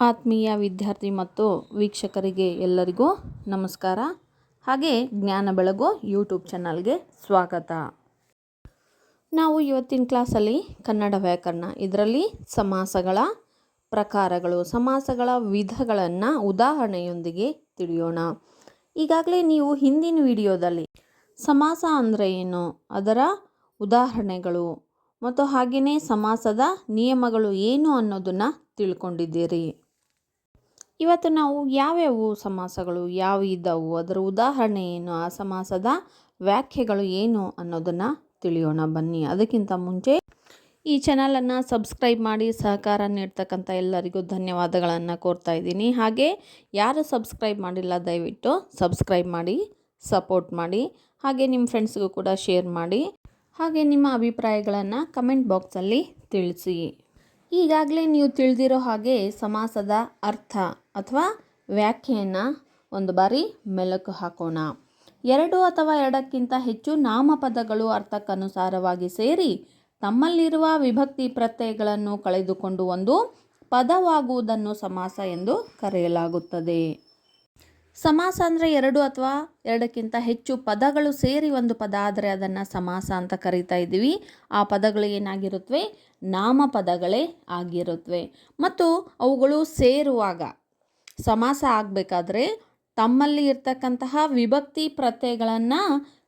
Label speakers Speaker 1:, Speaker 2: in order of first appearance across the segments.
Speaker 1: ಆತ್ಮೀಯ ವಿದ್ಯಾರ್ಥಿ ಮತ್ತು ವೀಕ್ಷಕರಿಗೆ ಎಲ್ಲರಿಗೂ ನಮಸ್ಕಾರ. ಹಾಗೆ ಜ್ಞಾನ ಬೆಳಗು ಯೂಟ್ಯೂಬ್ ಚಾನಲ್ಗೆ ಸ್ವಾಗತ. ನಾವು ಇವತ್ತಿನ ಕ್ಲಾಸಲ್ಲಿ ಕನ್ನಡ ವ್ಯಾಕರಣ, ಇದರಲ್ಲಿ ಸಮಾಸಗಳ ಪ್ರಕಾರಗಳು, ಸಮಾಸಗಳ ವಿಧಗಳನ್ನು ಉದಾಹರಣೆಯೊಂದಿಗೆ ತಿಳಿಯೋಣ. ಈಗಾಗಲೇ ನೀವು ಹಿಂದಿನ ವಿಡಿಯೋದಲ್ಲಿ ಸಮಾಸ ಅಂದರೆ ಏನು, ಅದರ ಉದಾಹರಣೆಗಳು ಮತ್ತು ಹಾಗೆಯೇ ಸಮಾಸದ ನಿಯಮಗಳು ಏನು ಅನ್ನೋದನ್ನು ತಿಳ್ಕೊಂಡಿದ್ದೀರಿ. ಇವತ್ತು ನಾವು ಯಾವ್ಯಾವು ಸಮಾಸಗಳು, ಯಾವ ಇದ್ದಾವು ಅದರ ಉದಾಹರಣೆ ಏನು? ಆ ಸಮಾಸದ ವ್ಯಾಖ್ಯೆಗಳು ಏನು ಅನ್ನೋದನ್ನು ತಿಳಿಯೋಣ. ಬನ್ನಿ. ಅದಕ್ಕಿಂತ ಮುಂಚೆ ಈ ಚಾನಲನ್ನು ಸಬ್ಸ್ಕ್ರೈಬ್ ಮಾಡಿ, ಸಹಕಾರ ನೀಡ್ತಕ್ಕಂಥ ಎಲ್ಲರಿಗೂ ಧನ್ಯವಾದಗಳನ್ನು ಕೋರ್ತಾ ಇದ್ದೀನಿ. ಹಾಗೆ ಯಾರು ಸಬ್ಸ್ಕ್ರೈಬ್ ಮಾಡಿಲ್ಲ, ದಯವಿಟ್ಟು ಸಬ್ಸ್ಕ್ರೈಬ್ ಮಾಡಿ ಸಪೋರ್ಟ್ ಮಾಡಿ, ಹಾಗೆ ನಿಮ್ಮ ಫ್ರೆಂಡ್ಸ್ಗೂ ಕೂಡ ಶೇರ್ ಮಾಡಿ, ಹಾಗೆ ನಿಮ್ಮ ಅಭಿಪ್ರಾಯಗಳನ್ನು ಕಮೆಂಟ್ ಬಾಕ್ಸಲ್ಲಿ ತಿಳಿಸಿ. ಈಗಾಗಲೇ ನೀವು ತಿಳಿದಿರೋ ಹಾಗೆ ಸಮಾಸದ ಅರ್ಥ ಅಥವಾ ವ್ಯಾಖ್ಯೆಯನ್ನು ಒಂದು ಬಾರಿ ಮೆಲುಕು ಹಾಕೋಣ. ಎರಡು ಅಥವಾ ಎರಡಕ್ಕಿಂತ ಹೆಚ್ಚು ನಾಮಪದಗಳು ಅರ್ಥಕ್ಕನುಸಾರವಾಗಿ ಸೇರಿ ತಮ್ಮಲ್ಲಿರುವ ವಿಭಕ್ತಿ ಪ್ರತ್ಯಯಗಳನ್ನು ಕಳೆದುಕೊಂಡು ಒಂದು ಪದವಾಗುವುದನ್ನು ಸಮಾಸ ಎಂದು ಕರೆಯಲಾಗುತ್ತದೆ. ಸಮಾಸ ಅಂದರೆ ಎರಡು ಅಥವಾ ಎರಡಕ್ಕಿಂತ ಹೆಚ್ಚು ಪದಗಳು ಸೇರಿ ಒಂದು ಪದ, ಆದರೆ ಅದನ್ನು ಸಮಾಸ ಅಂತ ಕರಿತಾ ಇದ್ದೀವಿ. ಆ ಪದಗಳು ಏನಾಗಿರುತ್ತವೆ ನಾಮಪದಗಳೇ ಆಗಿರುತ್ತವೆ ಮತ್ತು ಅವುಗಳು ಸೇರುವಾಗ, ಸಮಾಸ ಆಗಬೇಕಾದ್ರೆ ತಮ್ಮಲ್ಲಿ ಇರ್ತಕ್ಕಂತಹ ವಿಭಕ್ತಿ ಪ್ರತ್ಯಯಗಳನ್ನು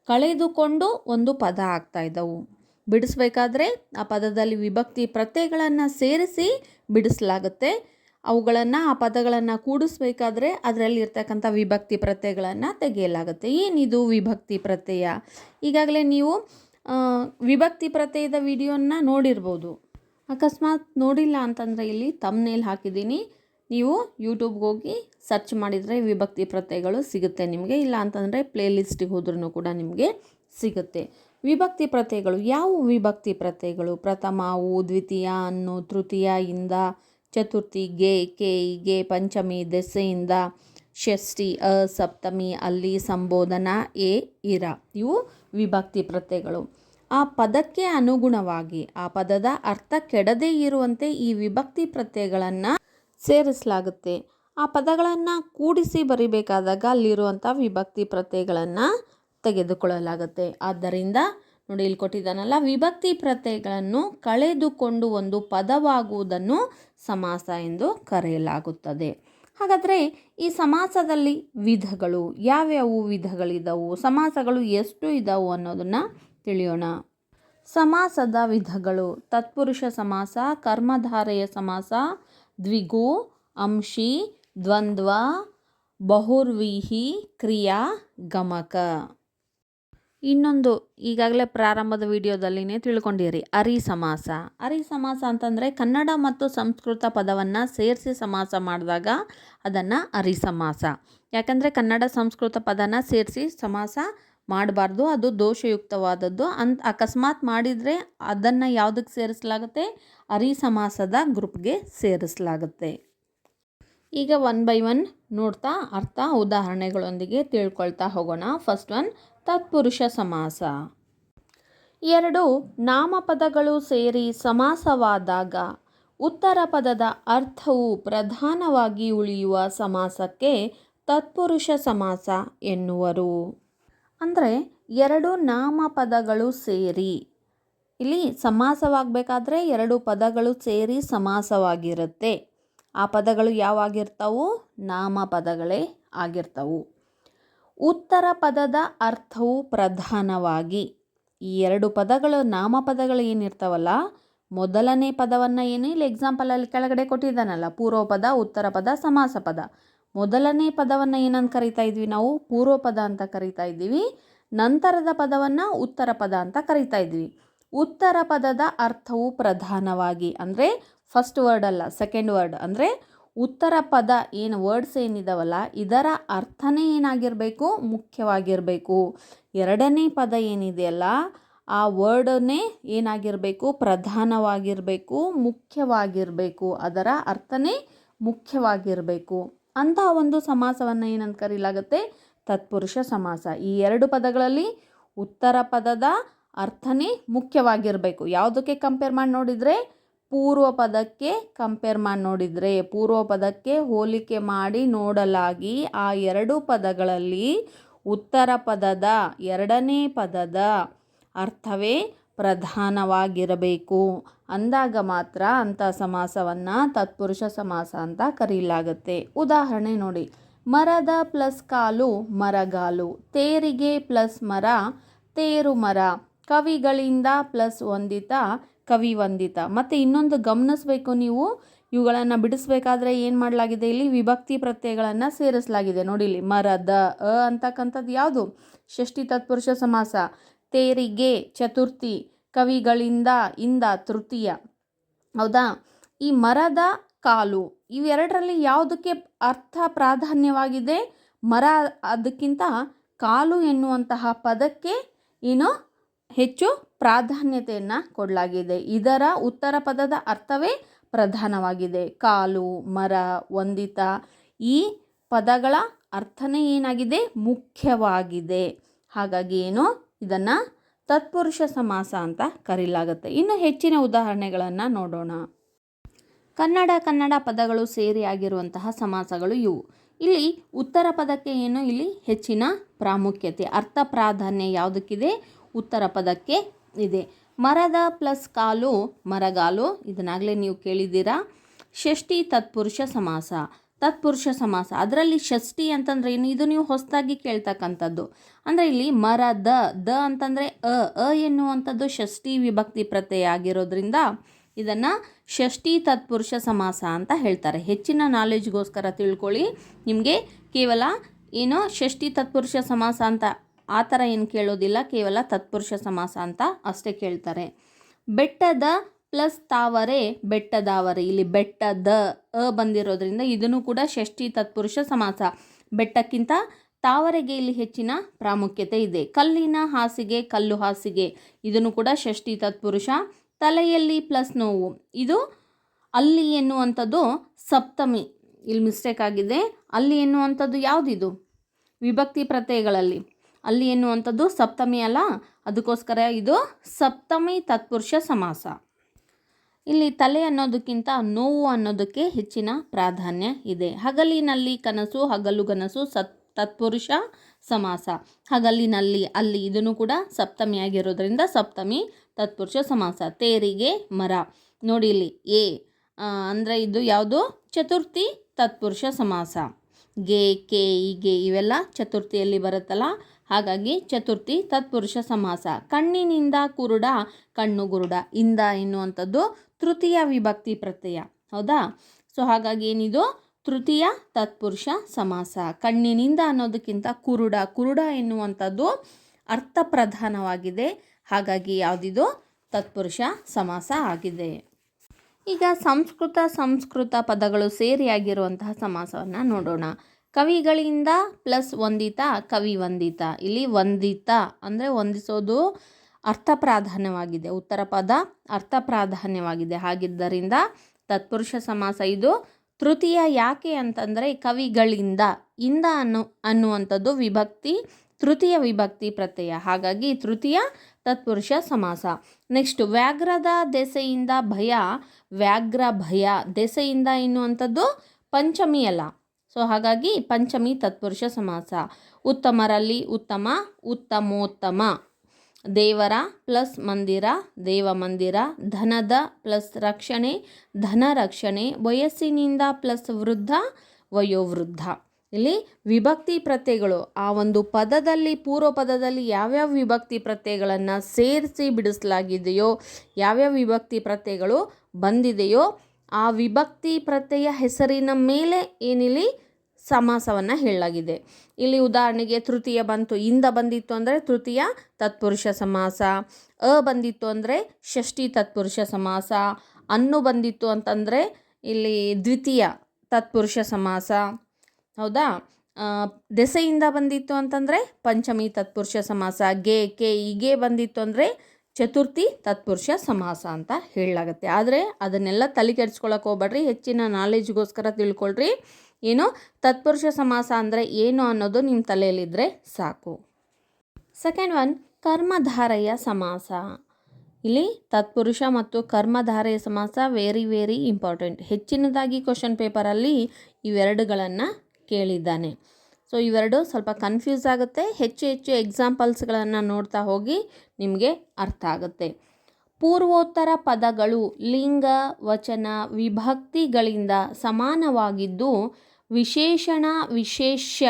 Speaker 1: ಕಳೆದುಕೊಂಡು ಒಂದು ಪದ ಆಗ್ತಾ ಇದ್ದವು. ಬಿಡಿಸ್ಬೇಕಾದ್ರೆ ಆ ಪದದಲ್ಲಿ ವಿಭಕ್ತಿ ಪ್ರತ್ಯಯಗಳನ್ನು ಸೇರಿಸಿ ಬಿಡಿಸಲಾಗುತ್ತೆ. ಅವುಗಳನ್ನು ಆ ಪದಗಳನ್ನು ಕೂಡಿಸ್ಬೇಕಾದ್ರೆ ಅದರಲ್ಲಿರ್ತಕ್ಕಂಥ ವಿಭಕ್ತಿ ಪ್ರತ್ಯಯಗಳನ್ನು ತೆಗೆಯಲಾಗುತ್ತೆ. ಏನಿದು ವಿಭಕ್ತಿ ಪ್ರತ್ಯಯ? ಈಗಾಗಲೇ ನೀವು ವಿಭಕ್ತಿ ಪ್ರತ್ಯಯದ ವಿಡಿಯೋನ ನೋಡಿರ್ಬೋದು. ಅಕಸ್ಮಾತ್ ನೋಡಿಲ್ಲ ಅಂತಂದರೆ ಇಲ್ಲಿ ತಮ್ನೇಲ್ ಹಾಕಿದ್ದೀನಿ. ನೀವು ಯೂಟ್ಯೂಬ್ಗೆ ಹೋಗಿ ಸರ್ಚ್ ಮಾಡಿದರೆ ವಿಭಕ್ತಿ ಪ್ರತ್ಯಯಗಳು ಸಿಗುತ್ತೆ ನಿಮಗೆ. ಇಲ್ಲ ಅಂತಂದರೆ ಪ್ಲೇ ಲಿಸ್ಟಿಗೆ ಹೋದ್ರೂ ಕೂಡ ನಿಮಗೆ ಸಿಗುತ್ತೆ. ವಿಭಕ್ತಿ ಪ್ರತ್ಯಯಗಳು, ಯಾವ ವಿಭಕ್ತಿ ಪ್ರತ್ಯಯಗಳು? ಪ್ರಥಮ ಅವು ದ್ವಿತೀಯ ಅನ್ನು ತೃತೀಯ, ಇಂದ ಚತುರ್ಥಿ, ಗೆ, ಕೆ, ಗೆ, ಪಂಚಮಿ, ದೆಸೆಯಿಂದ ಷಷ್ಠಿ ಅ ಸಪ್ತಮಿ ಅಲ್ಲಿ ಸಂಬೋಧನಾ ಎ, ಇರ. ಇವು ವಿಭಕ್ತಿ ಪ್ರತ್ಯಯಗಳು. ಆ ಪದಕ್ಕೆ ಅನುಗುಣವಾಗಿ, ಆ ಪದದ ಅರ್ಥ ಕೆಡದೇ ಇರುವಂತೆ ಈ ವಿಭಕ್ತಿ ಪ್ರತ್ಯಯಗಳನ್ನು ಸೇರಿಸಲಾಗುತ್ತೆ. ಆ ಪದಗಳನ್ನು ಕೂಡಿಸಿ ಬರಿಬೇಕಾದಾಗ ಅಲ್ಲಿರುವಂಥ ವಿಭಕ್ತಿ ಪ್ರತ್ಯಯಗಳನ್ನು ತೆಗೆದುಕೊಳ್ಳಲಾಗುತ್ತೆ. ಆದ್ದರಿಂದ ನೋಡಿ ಇಲ್ಲಿ ಕೊಟ್ಟಿದ್ದಾನಲ್ಲ, ವಿಭಕ್ತಿ ಪ್ರತ್ಯಯಗಳನ್ನು ಕಳೆದುಕೊಂಡು ಒಂದು ಪದವಾಗುವುದನ್ನು ಸಮಾಸ ಎಂದು ಕರೆಯಲಾಗುತ್ತದೆ. ಹಾಗಾದರೆ ಈ ಸಮಾಸದಲ್ಲಿ ವಿಧಗಳು, ಯಾವ್ಯಾವು ವಿಧಗಳಿದ್ದಾವು ಸಮಾಸಗಳು ಎಷ್ಟು ಇದ್ದಾವು ಅನ್ನೋದನ್ನು ತಿಳಿಯೋಣ. ಸಮಾಸದ ವಿಧಗಳು, ತತ್ಪುರುಷ ಸಮಾಸ, ಕರ್ಮಧಾರೆಯ ಸಮಾಸ, ದ್ವಿಗು, ಅಂಶಿ, ದ್ವಂದ್ವ, ಬಹುರ್ವಿಹಿ, ಕ್ರಿಯಾ, ಗಮಕ. ಇನ್ನೊಂದು ಈಗಾಗಲೇ ಪ್ರಾರಂಭದ ವಿಡಿಯೋದಲ್ಲಿನೇ ತಿಳ್ಕೊಂಡಿರಿ, ಅರಿ ಸಮಾಸ. ಅರಿ ಸಮಾಸ ಅಂತಂದರೆ ಕನ್ನಡ ಮತ್ತು ಸಂಸ್ಕೃತ ಪದವನ್ನು ಸೇರಿಸಿ ಸಮಾಸ ಮಾಡಿದಾಗ ಅದನ್ನು ಅರಿ ಸಮಾಸ. ಯಾಕಂದರೆ ಕನ್ನಡ, ಸಂಸ್ಕೃತ ಪದನ ಸೇರಿಸಿ ಸಮಾಸ ಮಾಡಬಾರ್ದು, ಅದು ದೋಷಯುಕ್ತವಾದದ್ದು. ಅಂತ ಅಕಸ್ಮಾತ್ ಮಾಡಿದರೆ ಅದನ್ನು ಯಾವುದಕ್ಕೆ ಸೇರಿಸಲಾಗುತ್ತೆ? ಅರಿ ಸಮಾಸದ ಗ್ರೂಪ್ಗೆ ಸೇರಿಸಲಾಗುತ್ತೆ. ಈಗ ಒನ್ ಬೈ ಒನ್ ನೋಡ್ತಾ ಅರ್ಥ ಉದಾಹರಣೆಗಳೊಂದಿಗೆ ತಿಳ್ಕೊಳ್ತಾ ಹೋಗೋಣ. ಫಸ್ಟ್ ಒನ್ ತತ್ಪುರುಷ ಸಮಾಸ. ಎರಡು, ನಾಮಪದಗಳು ಸೇರಿ ಸಮಾಸವಾದಾಗ ಉತ್ತರ ಪದದ ಅರ್ಥವು ಪ್ರಧಾನವಾಗಿ ಉಳಿಯುವ ಸಮಾಸಕ್ಕೆ ತತ್ಪುರುಷ ಸಮಾಸ ಎನ್ನುವರು. ಅಂದರೆ, ಎರಡು ನಾಮಪದಗಳು ಸೇರಿ, ಇಲ್ಲಿ ಸಮಾಸವಾಗಬೇಕಾದ್ರೆ ಎರಡು ಪದಗಳು ಸೇರಿ ಸಮಾಸವಾಗಿರುತ್ತೆ. ಆ ಪದಗಳು ಯಾವಾಗಿರ್ತವೋ? ನಾಮಪದಗಳೇ ಆಗಿರ್ತವು. ಉತ್ತರ ಪದದ ಅರ್ಥವು ಪ್ರಧಾನವಾಗಿ. ಈ ಎರಡು ಪದಗಳು ನಾಮಪದಗಳು ಏನಿರ್ತಾವಲ್ಲ, ಮೊದಲನೇ ಪದವನ್ನು ಏನು ಇಲ್ಲಿ ಎಕ್ಸಾಂಪಲಲ್ಲಿ ಕೆಳಗಡೆ ಕೊಟ್ಟಿದ್ದಾನಲ್ಲ ಪೂರ್ವ ಪದ ಉತ್ತರ ಪದ ಸಮಾಸ ಪದ ಮೊದಲನೇ ಪದವನ್ನು ಏನಂತ ಕರಿತಾ ಇದ್ವಿ ನಾವು? ಪೂರ್ವ ಪದ ಅಂತ ಕರಿತಾ ಇದ್ದೀವಿ. ನಂತರದ ಪದವನ್ನು ಉತ್ತರ ಪದ ಅಂತ ಕರಿತಾ ಇದ್ವಿ ಉತ್ತರ ಪದದ ಅರ್ಥವು ಪ್ರಧಾನವಾಗಿ ಅಂದರೆ ಫಸ್ಟ್ ವರ್ಡ್ ಅಲ್ಲ ಸೆಕೆಂಡ್ ವರ್ಡ್ ಅಂದರೆ ಉತ್ತರ ಪದ ಏನು ವರ್ಡ್ಸ್ ಏನಿದಾವಲ್ಲ, ಇದರ ಅರ್ಥನೇ ಏನಾಗಿರಬೇಕು? ಮುಖ್ಯವಾಗಿರಬೇಕು. ಎರಡನೇ ಪದ ಏನಿದೆಯಲ್ಲ, ಆ ವರ್ಡನ್ನೇ ಏನಾಗಿರಬೇಕು? ಪ್ರಧಾನವಾಗಿರಬೇಕು, ಮುಖ್ಯವಾಗಿರಬೇಕು. ಅದರ ಅರ್ಥನೇ ಮುಖ್ಯವಾಗಿರಬೇಕು. ಅಂತಹ ಒಂದು ಸಮಾಸವನ್ನು ಏನಂತ ಕರೀಲಾಗುತ್ತೆ? ತತ್ಪುರುಷ ಸಮಾಸ. ಈ ಎರಡು ಪದಗಳಲ್ಲಿ ಉತ್ತರ ಪದದ ಅರ್ಥನೇ ಮುಖ್ಯವಾಗಿರಬೇಕು. ಯಾವುದಕ್ಕೆ ಕಂಪೇರ್ ಮಾಡಿ ನೋಡಿದರೆ ಪೂರ್ವ ಪದಕ್ಕೆ ಕಂಪೇರ್ ಮಾಡಿ ನೋಡಿದರೆ, ಪೂರ್ವ ಪದಕ್ಕೆ ಹೋಲಿಕೆ ಮಾಡಿ ನೋಡಲಾಗಿ ಆ ಎರಡು ಪದಗಳಲ್ಲಿ ಉತ್ತರ ಪದದ ಎರಡನೇ ಪದದ ಅರ್ಥವೇ ಪ್ರಧಾನವಾಗಿರಬೇಕು. ಅಂದಾಗ ಮಾತ್ರ ಅಂಥ ಸಮಾಸವನ್ನು ತತ್ಪುರುಷ ಸಮಾಸ ಅಂತ ಕರೆಯಲಾಗುತ್ತೆ ಉದಾಹರಣೆ ನೋಡಿ. ಮರದ ಪ್ಲಸ್ ಕಾಲು ಮರಗಾಲು, ತೇರಿಗೆ ಪ್ಲಸ್ ಮರ, ತೇರು ಮರ. ಕವಿಗಳಿಂದ ಪ್ಲಸ್ ವಂದಿತ, ಕವಿ ವಂದಿತ. ಮತ್ತು ಇನ್ನೊಂದು ಗಮನಿಸಬೇಕು ನೀವು, ಇವುಗಳನ್ನು ಬಿಡಿಸ್ಬೇಕಾದ್ರೆ ಏನು ಮಾಡಲಾಗಿದೆ ಇಲ್ಲಿ? ವಿಭಕ್ತಿ ಪ್ರತ್ಯಯಗಳನ್ನು ಸೇರಿಸಲಾಗಿದೆ. ನೋಡಿ ಇಲ್ಲಿ ಮರದ ಅ ಅಂತಕ್ಕಂಥದ್ದು ಯಾವುದು? ಷಷ್ಠಿ ತತ್ಪುರುಷ ಸಮಾಸ. ತೇರಿಗೆ, ಚತುರ್ಥಿ, ಕವಿಗಳಿಂದ ಇಂದ ತೃತೀಯ. ಹೌದಾ? ಈ ಮರದ ಕಾಲು, ಇವೆರಡರಲ್ಲಿ ಯಾವುದಕ್ಕೆ ಅರ್ಥ ಪ್ರಾಧಾನ್ಯವಾಗಿದೆ? ಮರ ಅದಕ್ಕಿಂತ ಕಾಲು ಎನ್ನುವಂತಹ ಪದಕ್ಕೆ ಏನು ಹೆಚ್ಚು ಪ್ರಾಧಾನ್ಯತೆಯನ್ನು ಕೊಡಲಾಗಿದೆ. ಇದರ ಉತ್ತರ ಪದದ ಅರ್ಥವೇ ಪ್ರಧಾನವಾಗಿದೆ. ಕಾಲು, ಮರ, ವಂದಿತ ಈ ಪದಗಳ ಅರ್ಥನೇ ಏನಾಗಿದೆ? ಮುಖ್ಯವಾಗಿದೆ. ಹಾಗಾಗಿ ಏನು? ಇದನ್ನು ತತ್ಪುರುಷ ಸಮಾಸ ಅಂತ ಕರೀಲಾಗುತ್ತೆ. ಇನ್ನು ಹೆಚ್ಚಿನ ಉದಾಹರಣೆಗಳನ್ನು ನೋಡೋಣ. ಕನ್ನಡ ಕನ್ನಡ ಪದಗಳು ಸೇರಿ ಆಗಿರುವಂತಹ ಸಮಾಸಗಳು ಇವು. ಇಲ್ಲಿ ಉತ್ತರ ಪದಕ್ಕೆ ಏನು? ಇಲ್ಲಿ ಹೆಚ್ಚಿನ ಪ್ರಾಮುಖ್ಯತೆ, ಅರ್ಥ ಪ್ರಾಧಾನ್ಯ ಯಾವುದಕ್ಕಿದೆ? ಉತ್ತರ ಪದಕ್ಕೆ ಇದೆ. ಮರದ ಪ್ಲಸ್ ಕಾಲು, ಮರಗಾಲು, ಇದನ್ನಾಗಲೇ ನೀವು ಕೇಳಿದ್ದೀರಾ? ಷಷ್ಠಿ ತತ್ಪುರುಷ ಸಮಾಸ. ತತ್ಪುರುಷ ಸಮಾಸ. ಅದರಲ್ಲಿ ಷಷ್ಠಿ ಅಂತಂದ್ರೆ ಏನು? ಇದು ನೀವು ಹೊಸದಾಗಿ ಕೇಳ್ತಕ್ಕಂಥದ್ದು. ಅಂದರೆ ಇಲ್ಲಿ ಮರ ದ ದ ಅಂತಂದರೆ ಅ ಅ ಎನ್ನುವಂಥದ್ದು ಷಷ್ಠಿ ವಿಭಕ್ತಿ ಪ್ರತ್ಯಯ ಆಗಿರೋದ್ರಿಂದ ಇದನ್ನು ಷಷ್ಠಿ ತತ್ಪುರುಷ ಸಮಾಸ ಅಂತ ಹೇಳ್ತಾರೆ. ಹೆಚ್ಚಿನ ನಾಲೆಜ್ಗೋಸ್ಕರ ತಿಳ್ಕೊಳ್ಳಿ. ನಿಮಗೆ ಕೇವಲ ಏನೋ ಷಷ್ಠಿ ತತ್ಪುರುಷ ಸಮಾಸ ಅಂತ ಆ ಥರ ಏನು ಕೇಳೋದಿಲ್ಲ, ಕೇವಲ ತತ್ಪುರುಷ ಸಮಾಸ ಅಂತ ಅಷ್ಟೇ ಕೇಳ್ತಾರೆ. ಬೆಟ್ಟದ ಪ್ಲಸ್ ತಾವರೆ, ಬೆಟ್ಟದಾವರೆ, ಇಲ್ಲಿ ಬೆಟ್ಟದ ಅ ಬಂದಿರೋದ್ರಿಂದ ಇದನ್ನು ಕೂಡ ಷಷ್ಠಿ ತತ್ಪುರುಷ ಸಮಾಸ. ಬೆಟ್ಟಕ್ಕಿಂತ ತಾವರೆಗೆ ಇಲ್ಲಿ ಹೆಚ್ಚಿನ ಪ್ರಾಮುಖ್ಯತೆ ಇದೆ. ಕಲ್ಲಿನ ಹಾಸಿಗೆ, ಕಲ್ಲು ಹಾಸಿಗೆ, ಇದನ್ನು ಕೂಡ ಷಷ್ಠಿ ತತ್ಪುರುಷ. ತಲೆಯಲ್ಲಿ ಪ್ಲಸ್ ನೋವು, ಇದು ಅಲ್ಲಿ ಎನ್ನುವಂಥದ್ದು ಸಪ್ತಮಿ. ಇಲ್ಲಿ ಮಿಸ್ಟೇಕ್ ಆಗಿದೆ. ಅಲ್ಲಿ ಎನ್ನುವಂಥದ್ದು ಯಾವುದಿದು? ವಿಭಕ್ತಿ ಪ್ರತ್ಯಯಗಳಲ್ಲಿ. ಅಲ್ಲಿ ಎನ್ನುವಂಥದ್ದು ಸಪ್ತಮಿ ಅಲ್ಲ? ಅದಕ್ಕೋಸ್ಕರ ಇದು ಸಪ್ತಮಿ ತತ್ಪುರುಷ ಸಮಾಸ. ಇಲ್ಲಿ ತಲೆ ಅನ್ನೋದಕ್ಕಿಂತ ನೋವು ಅನ್ನೋದಕ್ಕೆ ಹೆಚ್ಚಿನ ಪ್ರಾಧಾನ್ಯ ಇದೆ. ಹಗಲಿನಲ್ಲಿ ಕನಸು ಹಗಲುಗನಸು ಸತ್, ತತ್ಪುರುಷ ಸಮಾಸ. ಹಗಲಿನಲ್ಲಿ ಅಲ್ಲಿ ಇದನ್ನು ಕೂಡ ಸಪ್ತಮಿ ಆಗಿರೋದ್ರಿಂದ ಸಪ್ತಮಿ ತತ್ಪುರುಷ ಸಮಾಸ. ತೇರಿಗೆ ಮರ. ನೋಡಿ ಇಲ್ಲಿ ಎ ಅಂದರೆ ಇದು ಯಾವುದು? ಚತುರ್ಥಿ ತತ್ಪುರುಷ ಸಮಾಸ. ಗೆ, ಕೆ ಇಗೆ ಇವೆಲ್ಲ ಚತುರ್ಥಿಯಲ್ಲಿ ಬರುತ್ತಲ್ಲ? ಹಾಗಾಗಿ ಚತುರ್ಥಿ ತತ್ಪುರುಷ ಸಮಾಸ. ಕಣ್ಣಿನಿಂದ ಕುರುಡ, ಕಣ್ಣು ಗುರುಡ, ಇಂದ ಎನ್ನುವಂಥದ್ದು ತೃತೀಯ ವಿಭಕ್ತಿ ಪ್ರತ್ಯಯ. ಹೌದಾ? ಸೊ ಹಾಗಾಗಿ ಏನಿದು? ತೃತೀಯ ತತ್ಪುರುಷ ಸಮಾಸ. ಕಣ್ಣಿನಿಂದ ಅನ್ನೋದಕ್ಕಿಂತ ಕುರುಡ ಕುರುಡ ಎನ್ನುವಂಥದ್ದು ಅರ್ಥ ಪ್ರಧಾನವಾಗಿದೆ ಹಾಗಾಗಿ ಯಾವುದಿದು? ತತ್ಪುರುಷ ಸಮಾಸ ಆಗಿದೆ. ಈಗ ಸಂಸ್ಕೃತ ಸಂಸ್ಕೃತ ಪದಗಳು ಸೇರಿಯಾಗಿರುವಂತಹ ಸಮಾಸವನ್ನು ನೋಡೋಣ. ಕವಿಗಳಿಂದ ಪ್ಲಸ್ ವಂದಿತ, ಕವಿ ವಂದಿತ. ಇಲ್ಲಿ ವಂದಿತ ಅಂದರೆ ವಂದಿಸೋದು ಅರ್ಥ ಪ್ರಾಧಾನ್ಯವಾಗಿದೆ. ಉತ್ತರ ಪದ ಅರ್ಥ ಪ್ರಾಧಾನ್ಯವಾಗಿದೆ. ಹಾಗಿದ್ದರಿಂದ ತತ್ಪುರುಷ ಸಮಾಸ ಇದು ತೃತೀಯ ಯಾಕೆ ಅಂತಂದರೆ ಕವಿಗಳಿಂದ, ಇಂದ ಅನ್ನು, ಅನ್ನುವಂಥದ್ದು ವಿಭಕ್ತಿ, ತೃತೀಯ ವಿಭಕ್ತಿ ಪ್ರತ್ಯಯ. ಹಾಗಾಗಿ ತೃತೀಯ ತತ್ಪುರುಷ ಸಮಾಸ. ನೆಕ್ಸ್ಟ್, ವ್ಯಾಘ್ರದ ದೆಸೆಯಿಂದ ಭಯ, ವ್ಯಾಘ್ರ ಭಯ, ದೆಸೆಯಿಂದ ಎನ್ನುವಂಥದ್ದು ಪಂಚಮಿ ಅಲ್ಲ ಸೊ ಹಾಗಾಗಿ ಪಂಚಮಿ ತತ್ಪುರುಷ ಸಮಾಸ. ಉತ್ತಮರಲ್ಲಿ ಉತ್ತಮ, ಉತ್ತಮೋತ್ತಮ. ದೇವರ ಪ್ಲಸ್ ಮಂದಿರ, ದೇವ ಮಂದಿರ, ಧನದ ಪ್ಲಸ್ ರಕ್ಷಣೆ, ಧನ ರಕ್ಷಣೆ, ವಯಸ್ಸಿನಿಂದ ಪ್ಲಸ್ ವೃದ್ಧ, ವಯೋವೃದ್ಧ. ಇಲ್ಲಿ ವಿಭಕ್ತಿ ಪ್ರತ್ಯಯಗಳು ಆ ಒಂದು ಪದದಲ್ಲಿ, ಪೂರ್ವ ಪದದಲ್ಲಿ ಯಾವ್ಯಾವ ವಿಭಕ್ತಿ ಪ್ರತ್ಯಯಗಳನ್ನು ಸೇರಿಸಿ ಬಿಡಿಸಲಾಗಿದೆಯೋ, ಯಾವ್ಯಾವ ವಿಭಕ್ತಿ ಪ್ರತ್ಯಯಗಳು ಬಂದಿದೆಯೋ, ಆ ವಿಭಕ್ತಿ ಪ್ರತ್ಯಯ ಹೆಸರಿನ ಮೇಲೆ ಏನಿಲ್ಲಿ ಸಮಾಸವನ್ನು ಹೇಳಲಾಗಿದೆ. ಇಲ್ಲಿ ಉದಾಹರಣೆಗೆ ತೃತೀಯ ಬಂತು, ಇಂದ ಬಂದಿತ್ತು ಅಂದರೆ ತೃತೀಯ ತತ್ಪುರುಷ ಸಮಾಸ, ಅ ಬಂದಿತ್ತು ಅಂದರೆ ಷಷ್ಠಿ ತತ್ಪುರುಷ ಸಮಾಸ, ಅನ್ನು ಬಂದಿತ್ತು ಅಂತಂದರೆ ಇಲ್ಲಿ ದ್ವಿತೀಯ ತತ್ಪುರುಷ ಸಮಾಸ. ಹೌದಾ? ದೆಸೆಯಿಂದ ಬಂದಿತ್ತು ಅಂತಂದರೆ ಪಂಚಮಿ ತತ್ಪುರುಷ ಸಮಾಸ, ಗೆ, ಕೆ ಹೀಗೆ ಬಂದಿತ್ತು ಅಂದರೆ ಚತುರ್ಥಿ ತತ್ಪುರುಷ ಸಮಾಸ ಅಂತ ಹೇಳಲಾಗುತ್ತೆ. ಆದರೆ ಅದನ್ನೆಲ್ಲ ತಲೆ ಕೆಡ್ಸ್ಕೊಳಕ್ಕೆ ಹೋಗ್ಬೇಡ್ರಿ, ಹೆಚ್ಚಿನ ನಾಲೆಜ್ಗೋಸ್ಕರ ತಿಳ್ಕೊಳ್ರಿ. ಏನು ತತ್ಪುರುಷ ಸಮಾಸ ಅಂದರೆ ಏನು ಅನ್ನೋದು ನಿಮ್ಮ ತಲೆಯಲ್ಲಿದ್ದರೆ ಸಾಕು. ಸೆಕೆಂಡ್ ಒನ್ ಕರ್ಮಧಾರೆಯ ಸಮಾಸ. ಇಲ್ಲಿ ತತ್ಪುರುಷ ಮತ್ತು ಕರ್ಮಧಾರೆಯ ಸಮಾಸ ವೆರಿ ವೆರಿ ಇಂಪಾರ್ಟೆಂಟ್ ಹೆಚ್ಚಿನದಾಗಿ ಕ್ವಶನ್ ಪೇಪರಲ್ಲಿ ಇವೆರಡುಗಳನ್ನು ಕೇಳಿದ್ದಾನೆ. ಸೊ ಇವೆರಡು ಸ್ವಲ್ಪ ಕನ್ಫ್ಯೂಸ್ ಆಗುತ್ತೆ. ಹೆಚ್ಚು ಹೆಚ್ಚು ಎಕ್ಸಾಂಪಲ್ಸ್ಗಳನ್ನು ನೋಡ್ತಾ ಹೋಗಿ ನಿಮಗೆ ಅರ್ಥ ಆಗುತ್ತೆ. ಪೂರ್ವೋತ್ತರ ಪದಗಳು ಲಿಂಗ, ವಚನ, ವಿಭಕ್ತಿಗಳಿಂದ ಸಮಾನವಾಗಿದ್ದು, ವಿಶೇಷಣ ವಿಶೇಷ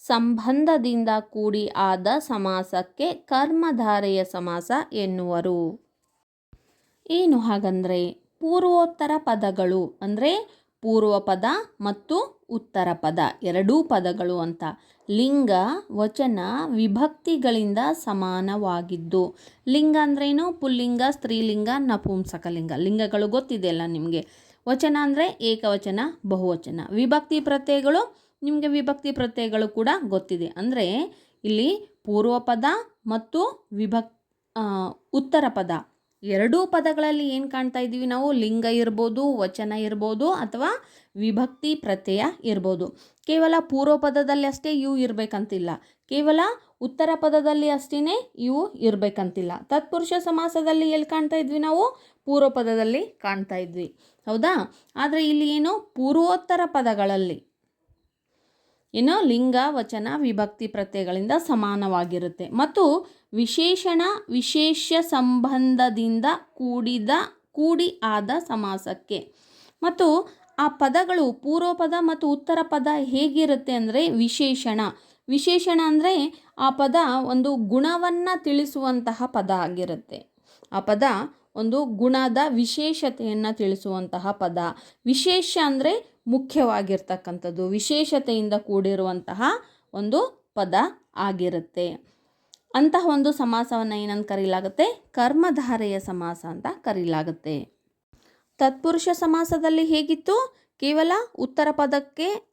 Speaker 1: ಸಂಬಂಧದಿಂದ ಕೂಡಿ ಆದ ಸಮಾಸಕ್ಕೆ ಕರ್ಮಧಾರೆಯ ಸಮಾಸ ಎನ್ನುವರು. ಏನು ಹಾಗಂದರೆ, ಪೂರ್ವೋತ್ತರ ಪದಗಳು ಅಂದರೆ ಪೂರ್ವ ಪದ ಮತ್ತು ಉತ್ತರ ಪದ. ಎರಡೂ ಪದಗಳು ಅಂತ. ಲಿಂಗ, ವಚನ, ವಿಭಕ್ತಿಗಳಿಂದ ಸಮಾನವಾಗಿದ್ದು. ಲಿಂಗ ಅಂದ್ರೇನು? ಪುಲ್ಲಿಂಗ, ಸ್ತ್ರೀಲಿಂಗ, ನಪುಂಸಕಲಿಂಗ. ಲಿಂಗಗಳು ಗೊತ್ತಿದೆಯಲ್ಲ ನಿಮಗೆ? ವಚನ ಅಂದರೆ ಏಕವಚನ, ಬಹುವಚನ. ವಿಭಕ್ತಿ ಪ್ರತ್ಯಯಗಳು, ನಿಮಗೆ ವಿಭಕ್ತಿ ಪ್ರತ್ಯಯಗಳು ಕೂಡ ಗೊತ್ತಿದೆ. ಅಂದರೆ ಇಲ್ಲಿ ಪೂರ್ವ ಪದ ಮತ್ತು ವಿಭಕ್ ಉತ್ತರ ಪದ. ಎರಡೂ ಪದಗಳಲ್ಲಿ ಏನು ಕಾಣ್ತಾ ಇದ್ದೀವಿ ನಾವು? ಲಿಂಗ ಇರ್ಬೋದು, ವಚನ ಇರ್ಬೋದು ಅಥವಾ ವಿಭಕ್ತಿ, ಪ್ರತ್ಯಯ ಇರ್ಬೋದು. ಕೇವಲ ಪೂರ್ವ ಪದದಲ್ಲಿ ಅಷ್ಟೇ ಇವು ಇರಬೇಕಂತಿಲ್ಲ. ಕೇವಲ ಉತ್ತರ ಪದದಲ್ಲಿ ಅಷ್ಟೇ ಇವು ಇರಬೇಕಂತಿಲ್ಲ. ತತ್ಪುರುಷ ಸಮಾಸದಲ್ಲಿ ಎಲ್ಲಿ ಕಾಣ್ತಾ ಇದ್ವಿ ನಾವು? ಪೂರ್ವ ಪದದಲ್ಲಿ ಕಾಣ್ತಾ ಇದ್ವಿ. ಹೌದಾ? ಆದರೆ ಇಲ್ಲಿ ಏನು? ಪೂರ್ವೋತ್ತರ ಪದಗಳಲ್ಲಿ. ಏನು ಲಿಂಗ, ವಚನ, ವಿಭಕ್ತಿ ಪ್ರತ್ಯಯಗಳಿಂದ ಸಮಾನವಾಗಿರುತ್ತೆ. ಮತ್ತು ವಿಶೇಷಣ ವಿಶೇಷ ಸಂಬಂಧದಿಂದ ಕೂಡಿದ, ಕೂಡಿ ಆದ ಸಮಾಸಕ್ಕೆ. ಮತ್ತು ಆ ಪದಗಳು ಪೂರ್ವಪದ ಮತ್ತು ಉತ್ತರ ಪದ ಹೇಗಿರುತ್ತೆ ಅಂದರೆ ವಿಶೇಷಣ. ವಿಶೇಷಣ ಅಂದರೆ ಆ ಪದ ಒಂದು ಗುಣವನ್ನು ತಿಳಿಸುವಂತಹ ಪದ ಆಗಿರುತ್ತೆ. ಆ ಪದ ಒಂದು ಗುಣದ ವಿಶೇಷತೆಯನ್ನು ತಿಳಿಸುವಂತಹ ಪದ. ವಿಶೇಷ ಅಂದರೆ ಮುಖ್ಯವಾಗಿರ್ತಕ್ಕಂಥದ್ದು, ವಿಶೇಷತೆಯಿಂದ ಕೂಡಿರುವಂತಹ ಒಂದು ಪದ ಆಗಿರುತ್ತೆ. ಅಂತಹ ಒಂದು ಸಮಾಸವನ್ನು ಏನಂತ ಕರೀಲಾಗುತ್ತೆ? ಕರ್ಮಧಾರೆಯ ಸಮಾಸ ಅಂತ ಕರೀಲಾಗುತ್ತೆ. ತತ್ಪುರುಷ ಸಮಾಸದಲ್ಲಿ ಹೇಗಿತ್ತು? ಕೇವಲ ಉತ್ತರ ಪದಕ್ಕೆ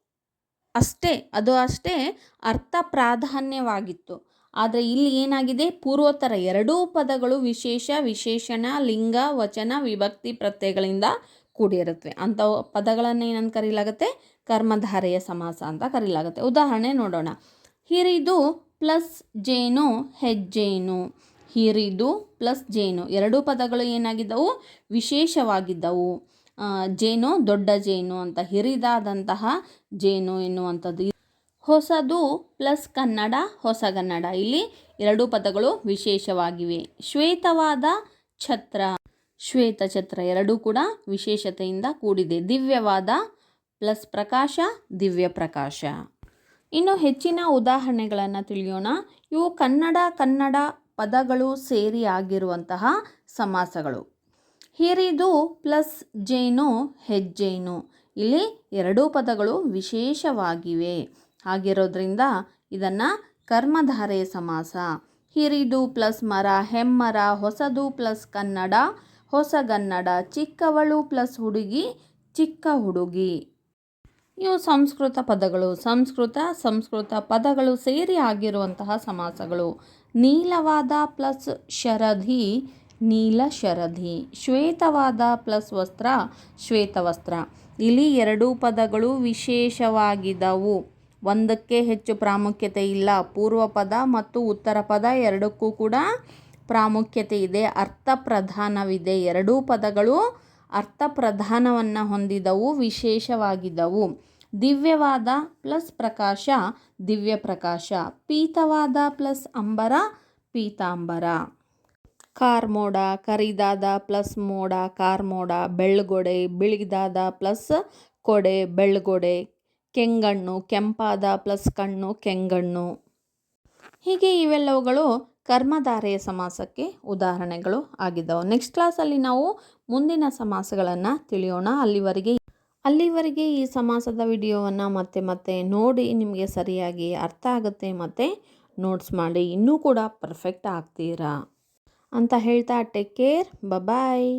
Speaker 1: ಅಷ್ಟೇ, ಅದು ಅಷ್ಟೇ ಅರ್ಥ ಪ್ರಾಧಾನ್ಯವಾಗಿತ್ತು. ಆದರೆ ಇಲ್ಲಿ ಏನಾಗಿದೆ? ಪೂರ್ವೋತ್ತರ ಎರಡೂ ಪದಗಳು ವಿಶೇಷ, ವಿಶೇಷಣ, ಲಿಂಗ, ವಚನ, ವಿಭಕ್ತಿ ಪ್ರತ್ಯಯಗಳಿಂದ ಕೂಡಿರುತ್ತವೆ. ಅಂಥ ಪದಗಳನ್ನು ಏನಂತ ಕರೀಲಾಗುತ್ತೆ? ಕರ್ಮಧಾರೆಯ ಸಮಾಸ ಅಂತ ಕರೀಲಾಗುತ್ತೆ. ಉದಾಹರಣೆ ನೋಡೋಣ. ಹಿರಿದು ಪ್ಲಸ್ ಜೇನು, ಹೆಜ್ಜೇನು. ಹಿರಿದು ಪ್ಲಸ್ ಜೇನು. ಎರಡೂ ಪದಗಳು ಏನಾಗಿದ್ದವು? ವಿಶೇಷವಾಗಿದ್ದವು. ಜೇನು ದೊಡ್ಡ ಜೇನು ಅಂತ. ಹಿರಿದಾದಂತಹ ಜೇನು ಎನ್ನುವಂಥದ್ದು. ಹೊಸದು ಪ್ಲಸ್ ಕನ್ನಡ ಹೊಸಗನ್ನಡ ಇಲ್ಲಿ ಎರಡು ಪದಗಳು ವಿಶೇಷವಾಗಿವೆ. ಶ್ವೇತವಾದ ಛತ್ರ. ಶ್ವೇತ ಛತ್ರ ಎರಡೂ ಕೂಡ ವಿಶೇಷತೆಯಿಂದ ಕೂಡಿದೆ. ದಿವ್ಯವಾದ ಪ್ಲಸ್ ಪ್ರಕಾಶ, ದಿವ್ಯ ಪ್ರಕಾಶ. ಇನ್ನು ಹೆಚ್ಚಿನ ಉದಾಹರಣೆಗಳನ್ನು ತಿಳಿಯೋಣ. ಇವು ಕನ್ನಡ ಕನ್ನಡ ಪದಗಳು ಸೇರಿ ಆಗಿರುವಂತಹ ಸಮಾಸಗಳು. ಹಿರಿದು ಪ್ಲಸ್ ಜೇನು, ಹೆಜ್ಜೇನು. ಇಲ್ಲಿ ಎರಡೂ ಪದಗಳು ವಿಶೇಷವಾಗಿವೆ. ಆಗಿರೋದ್ರಿಂದ ಇದನ್ನು ಕರ್ಮಧಾರೆ ಸಮಾಸ. ಹಿರಿದು ಪ್ಲಸ್ ಮರ, ಹೆಮ್ಮರ, ಹೊಸದು ಪ್ಲಸ್ ಕನ್ನಡ ಹೊಸಗನ್ನಡ ಚಿಕ್ಕವಳು ಪ್ಲಸ್ ಹುಡುಗಿ, ಚಿಕ್ಕ ಹುಡುಗಿ. ಇವು ಸಂಸ್ಕೃತ ಪದಗಳು. ಸಂಸ್ಕೃತ ಸಂಸ್ಕೃತ ಪದಗಳು ಸೇರಿ ಆಗಿರುವಂತಹ ಸಮಾಸಗಳು. ನೀಲವಾದ ಪ್ಲಸ್ ಶರಧಿ, ನೀಲ ಶರಧಿ. ಶ್ವೇತವಾದ ಪ್ಲಸ್ ವಸ್ತ್ರ, ಶ್ವೇತವಸ್ತ್ರ. ಇಲ್ಲಿ ಎರಡೂ ಪದಗಳು ವಿಶೇಷವಾಗಿದ್ದವು ಒಂದಕ್ಕೆ ಹೆಚ್ಚು ಪ್ರಾಮುಖ್ಯತೆ ಇಲ್ಲ. ಪೂರ್ವ ಪದ ಮತ್ತು ಉತ್ತರ ಪದ ಎರಡಕ್ಕೂ ಕೂಡ ಪ್ರಾಮುಖ್ಯತೆ ಇದೆ. ಅರ್ಥ ಪ್ರಧಾನವಿದೆ ಎರಡೂ ಪದಗಳು ಅರ್ಥ ಪ್ರಧಾನವನ್ನು ಹೊಂದಿದವು ವಿಶೇಷವಾಗಿದ್ದವು ದಿವ್ಯವಾದ ಪ್ಲಸ್ ಪ್ರಕಾಶ, ದಿವ್ಯ ಪ್ರಕಾಶ. ಪೀತವಾದ ಪ್ಲಸ್ ಅಂಬರ, ಪೀತಾಂಬರ. ಕಾರ್ಮೋಡ, ಕರಿದಾದ ಪ್ಲಸ್ ಮೋಡ, ಕಾರ್ಮೋಡ. ಬೆಳ್ಗೊಡೆ, ಬಿಳಿದಾದ ಪ್ಲಸ್ ಕೊಡೆ, ಬೆಳ್ಗೊಡೆ. ಕೆಂಗಣ್ಣು, ಕೆಂಪಾದ ಪ್ಲಸ್ ಕಣ್ಣು, ಕೆಂಗಣ್ಣು. ಹೀಗೆ ಇವೆಲ್ಲವುಗಳು ಕರ್ಮಧಾರೆಯ ಸಮಾಸಕ್ಕೆ ಉದಾಹರಣೆಗಳು ಆಗಿದ್ದವು. ನೆಕ್ಸ್ಟ್ ಕ್ಲಾಸಲ್ಲಿ ನಾವು ಮುಂದಿನ ಸಮಾಸಗಳನ್ನು ತಿಳಿಯೋಣ. ಅಲ್ಲಿವರೆಗೆ ಅಲ್ಲಿವರೆಗೆ ಈ ಸಮಾಸದ ವಿಡಿಯೋವನ್ನು ಮತ್ತೆ ಮತ್ತೆ ನೋಡಿ ನಿಮಗೆ ಸರಿಯಾಗಿ ಅರ್ಥ ಆಗುತ್ತೆ ಮತ್ತು ನೋಟ್ಸ್ ಮಾಡಿ. ಇನ್ನೂ ಕೂಡ ಪರ್ಫೆಕ್ಟ್ ಆಗ್ತೀರಾ? ಅಂತ ಹೇಳ್ತಾ ಟೇಕ್ ಕೇರ್ ಬಾಯ್